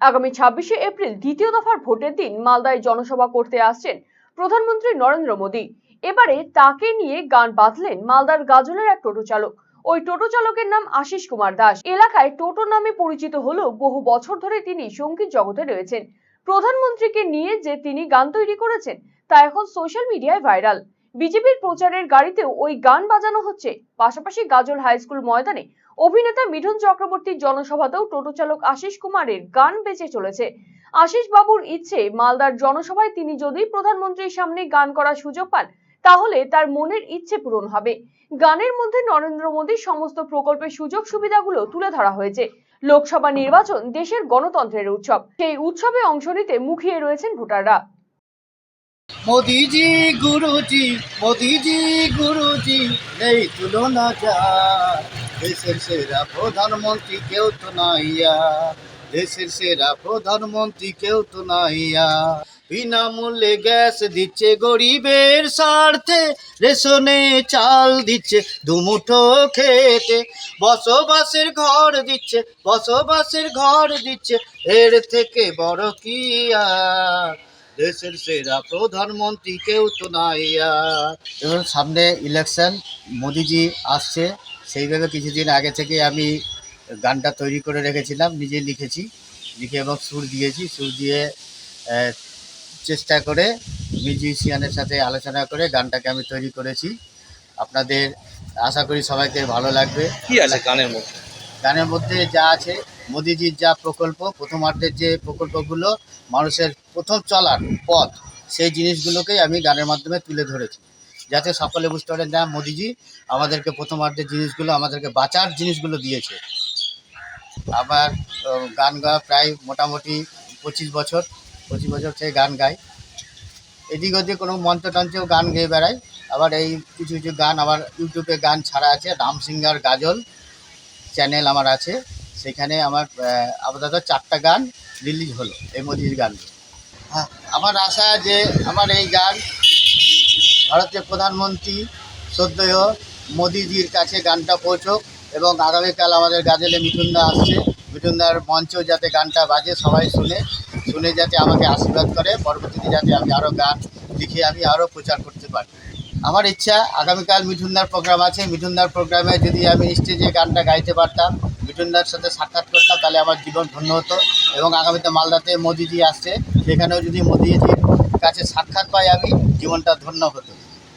আগামী ছাব্বিশে এপ্রিল দ্বিতীয় দফার ভোটের দিন মালদায় জনসভা করতে আসছেন প্রধানমন্ত্রী নরেন্দ্র মোদী। এবারে তাকে নিয়ে গান বাঁধলেন মালদার গাজলের এক টোটো চালক। ওই টোটো চালকের নাম আশিস কুমার দাস। এলাকায় টোটো নামে পরিচিত হলেও বহু বছর ধরে তিনি সংগীত জগতে রয়েছেন। প্রধানমন্ত্রীকে নিয়ে যে তিনি গান তৈরি করেছেন, তা এখন সোশ্যাল মিডিয়ায় ভাইরাল। বিজেপির প্রচারের গাড়িতেও ওই গান বাজানো হচ্ছে। পাশাপাশি গাজল হাই স্কুল ময়দানে অভিনেতা মিঠুন চক্রবর্তীর জনসভাতেও টোটো চালক আশিস কুমারের গান বেঁচে চলেছে। আশিস বাবুর ইচ্ছে, মালদার জনসভায় তিনি যদি প্রধানমন্ত্রীর সামনে গান করার সুযোগ পান, তাহলে তার মনের ইচ্ছে পূরণ হবে। গানের মধ্যে নরেন্দ্র মোদীর সমস্ত প্রকল্পের সুযোগ সুবিধাগুলো তুলে ধরা হয়েছে। লোকসভা নির্বাচন দেশের গণতন্ত্রের উৎসব। সেই উৎসবে অংশ নিতে মুখিয়ে রয়েছেন ভোটাররা। মোদি জি গুরুজি মোদি জি গুরুজি নেই তুলনা দেশের সেরা প্রধানমন্ত্রী কেউ তো নাইয়া দেশের সেরা প্রধানমন্ত্রী কেউ তো নাইয়া বিনামূল্যে গ্যাস দিচ্ছে গরিবের স্বার্থে, রেশনে চাল দিচ্ছে দুমুঠো খেতে। বসবাসের ঘর দিচ্ছে, বসবাসের ঘর দিচ্ছে, এর থেকে বড় কি আর? দেশের সেরা প্রধানমন্ত্রী কেউ তো নাই আর। সামনে ইলেকশন মোদিজি আসছে। সেইভাবে কিছুদিন আগে থেকে আমি গানটা তৈরি করে রেখেছিলাম নিজে লিখেছি। লিখে এবং সুর দিয়েছি। সুর দিয়ে চেষ্টা করে মিউজিশিয়ানের সাথে আলোচনা করে গানটাকে আমি তৈরি করেছি। আপনাদের আশা করি সবাইকে ভালো লাগবে। কি আছে গানের মধ্যে? গানের মধ্যে যা আছে মোদিজির যা প্রকল্প প্রথমার্ধের যে প্রকল্পগুলো মানুষের প্রথম চলার পথ সেই জিনিসগুলোকেই আমি গানের মাধ্যমে তুলে ধরেছি। যাতে সকলে বুঝতে পারেন না, মোদিজি, আমাদেরকে প্রথমার্ধের জিনিসগুলো, আমাদেরকে বাঁচার জিনিসগুলো দিয়েছে। আবার গান গাওয়া প্রায় মোটামুটি পঁচিশ বছর পঁচিশ বছর থেকে গান গাই। এদিক ওদিক কোনো টঞ্চেও গান গেয়ে বেড়াই। আবার এই কিছু কিছু গান আবার ইউটিউবে গান ছাড়া আছে রাম সিঙ্গার গাজল চ্যানেল আমার আছে। সেখানে আমার আপাতত চারটা গান রিলিজ হলো, এই মোদির গান হ্যাঁ আমার আশা যে আমার এই গান ভারতের প্রধানমন্ত্রী সদ্যয় মোদিজির কাছে গানটা পৌঁছোক এবং আগামীকাল আমাদের গাজলে মিঠুনদা আসছে। মিঠুনদার মঞ্চেও যাতে গানটা বাজে, সবাই শুনে শুনে যাতে আমাকে আশীর্বাদ করে, পরবর্তীতে যাতে আমি আরও গান লিখে আমি আরও প্রচার করতে পারি। আমার ইচ্ছা, আগামীকাল মিঠুনদার প্রোগ্রাম আছে। মিঠুনদার প্রোগ্রামে যদি আমি স্টেজে গানটা গাইতে পারতাম, মিঠুনদার সাথে সাক্ষাৎ করতাম, তাহলে আমার জীবন ধন্য হতো এবং আগামীতে মালদাতে মোদিজি আসছে। সেখানেও যদি মোদিজির কাছে সাক্ষাৎ পাই আমি, জীবনটা ধন্য হতো।